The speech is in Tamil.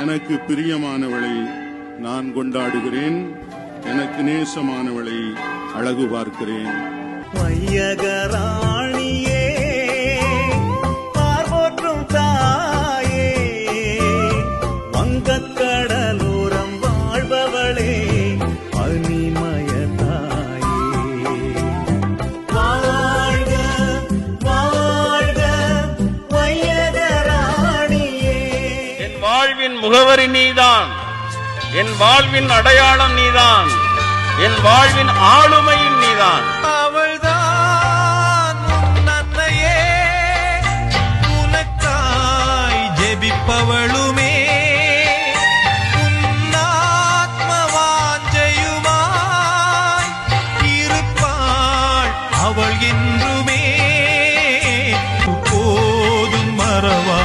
எனக்கு பிரியமானவளை நான் கொண்டாடுகிறேன். எனக்கு நேசமானவளை அழகு பார்க்கிறேன். வையகராணியே முகவரி நீதான். என் வாழ்வின் அடையாளம் நீதான். என் வாழ்வின் ஆளுமையும் நீதான். அவள்தான் அன்னையே. உனக்காய் ஜெபிப்பவளுமே. அவள் என்றுமே. போதும் மறவா